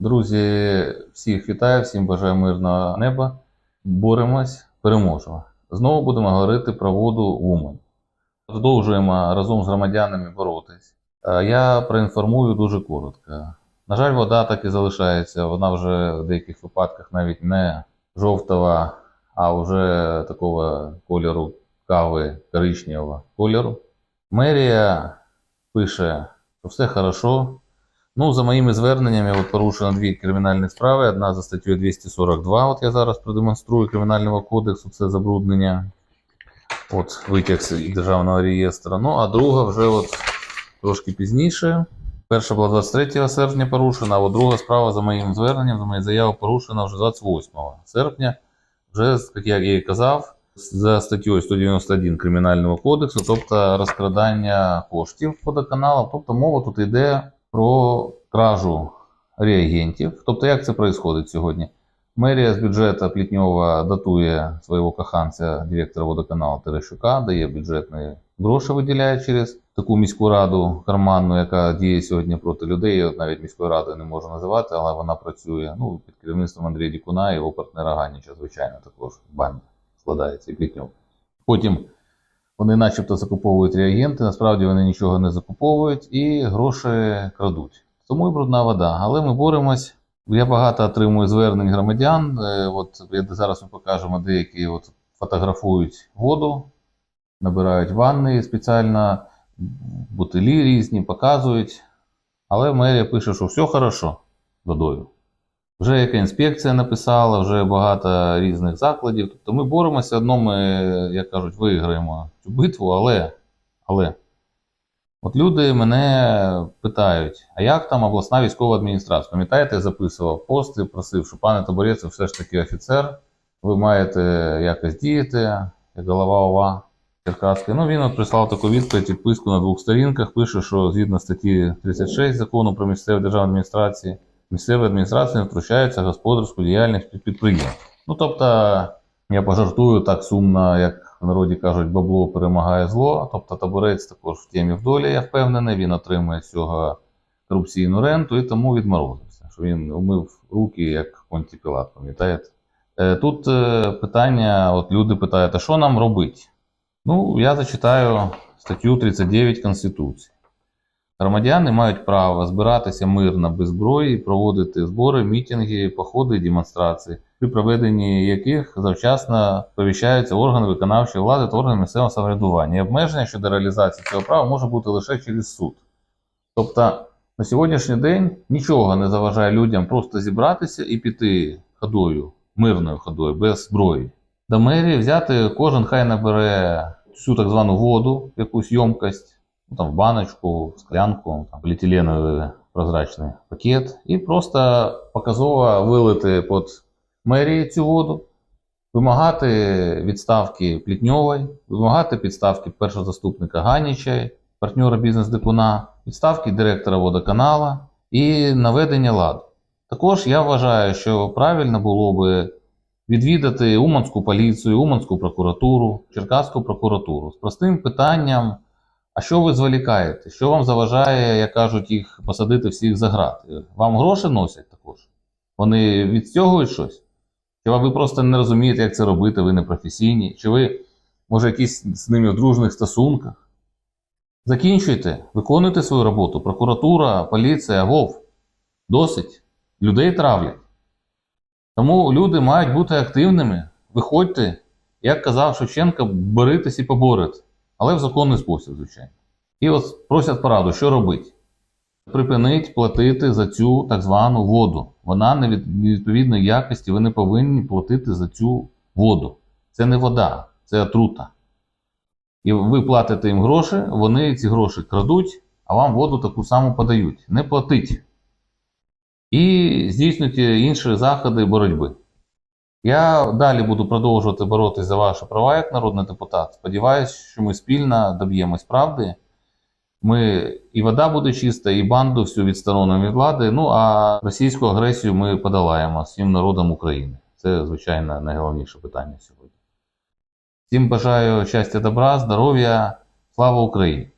Друзі, всіх вітаю, всім бажаю мирного неба. Боремось, переможемо. Знову будемо говорити про воду Умань. Продовжуємо разом з громадянами боротись. Е, Я проінформую дуже коротко. На жаль, вода так і залишається. Вона вже в деяких випадках навіть не жовтого, а вже такого кольору кави коричневого кольору. Мерія пише, що все хорошо. Ну, за моїми зверненнями, от порушено дві кримінальні справи. Одна за статтею 242, от я зараз продемонструю Кримінального кодексу, це забруднення. От витяг з державного реєстру. Ну, а друга вже от трошки пізніше. Перша була 23 серпня порушена, а от друга справа за моїм зверненням, за моєю заявою порушена вже 28 серпня. Вже, як я і казав, за статтею 191 Кримінального кодексу, тобто розкрадання коштів водоканалу. Тобто мова тут йде про кражу реагентів. Тобто, як це відбувається сьогодні? Мерія з бюджету Плітньова датує свого коханця, директора водоканалу Терещука, дає бюджетні гроші, виділяє через таку міську раду карманну, яка діє сьогодні проти людей. От навіть міською радою не можу називати, але вона працює ну, під керівництвом Андрія Дікуна і його партнера Ганіча, звичайно, також банда складається і Плітньов. Потім вони начебто закуповують реагенти, насправді вони нічого не закуповують і гроші крадуть. Тому і брудна вода. Але ми боремось. Я багато отримую звернень громадян. Е, От зараз ми покажемо деякі от фотографують воду, набирають ванни спеціально, бутилі різні, показують. Але мерія пише, що все хорошо водою. Вже яка інспекція написала, вже багато різних закладів. Тобто ми боремося, одно ми, як кажуть, виграємо цю битву, але, але от люди мене питають, а як там обласна військова адміністрація? Пам'ятаєте, я записував пости, просив, що пане Таборець, все ж таки офіцер, ви маєте якось діяти, як голова ОВА Черкаської. Ну він от прислав таку відповідь, відписку на двох сторінках, пише, що згідно статті 36 закону про місцеві державні адміністрації, місцеві адміністрації не втручаються в господарську діяльність під- підприємств. Ну тобто, я пожартую так сумно, як в народі кажуть, бабло перемагає зло. Тобто таборець також в темі в долі, я впевнений, він отримує з цього корупційну ренту і тому відморозився, що він умив руки, як Понті Пілат, пам'ятаєте? Е, Тут е, питання, от люди питають, а що нам робити? Ну, я зачитаю статтю 39 Конституції. Громадяни мають право збиратися мирно без зброї, проводити збори, мітинги, походи демонстрації, при проведенні яких завчасно повіщаються органи виконавчої влади та органи місцевого самоврядування. Обмеження щодо реалізації цього права може бути лише через суд. Тобто на сьогоднішній день нічого не заважає людям просто зібратися і піти ходою, мирною ходою, без зброї. До мерії взяти, кожен хай набере всю так звану воду, якусь ємкость, ну, там, в баночку, в склянку, там, поліетиленовий прозрачний пакет, і просто показово вилити під мерії цю воду, вимагати відставки Плітньової, вимагати підставки першого заступника Ганіча, партнера бізнес-дикуна, відставки директора водоканала і наведення ладу. Також я вважаю, що правильно було би відвідати Уманську поліцію, Уманську прокуратуру, Черкаську прокуратуру з простим питанням: а що ви зволікаєте? Що вам заважає, як кажуть, їх посадити всіх за грати? Вам гроші носять також? Вони відстягують щось? Чи ви просто не розумієте, як це робити, ви не професійні? Чи ви, може, якісь з ними в дружних стосунках? Закінчуйте, виконуйте свою роботу. Прокуратура, поліція, ВОВ. Досить. Людей травлять. Тому люди мають бути активними. Виходьте, як казав Шевченко, боритесь і поборете. Але в законний спосіб, звичайно. І от просять пораду, що робити? Припинить платити за цю так звану воду. Вона не від відповідної якості, ви не повинні платити за цю воду. Це не вода, це отрута. І ви платите їм гроші, вони ці гроші крадуть, а вам воду таку саму подають. Не платить. І здійснюйте інші заходи боротьби. Я далі буду продовжувати боротися за ваші права як народний депутат. Сподіваюсь, що ми спільно доб'ємось правди. Ми і вода буде чиста, і банду всю відсторонимо від влади. Ну а російську агресію ми подолаємо всім народом України. Це, звичайно, найголовніше питання сьогодні. Всім бажаю щастя, добра, здоров'я, слава Україні!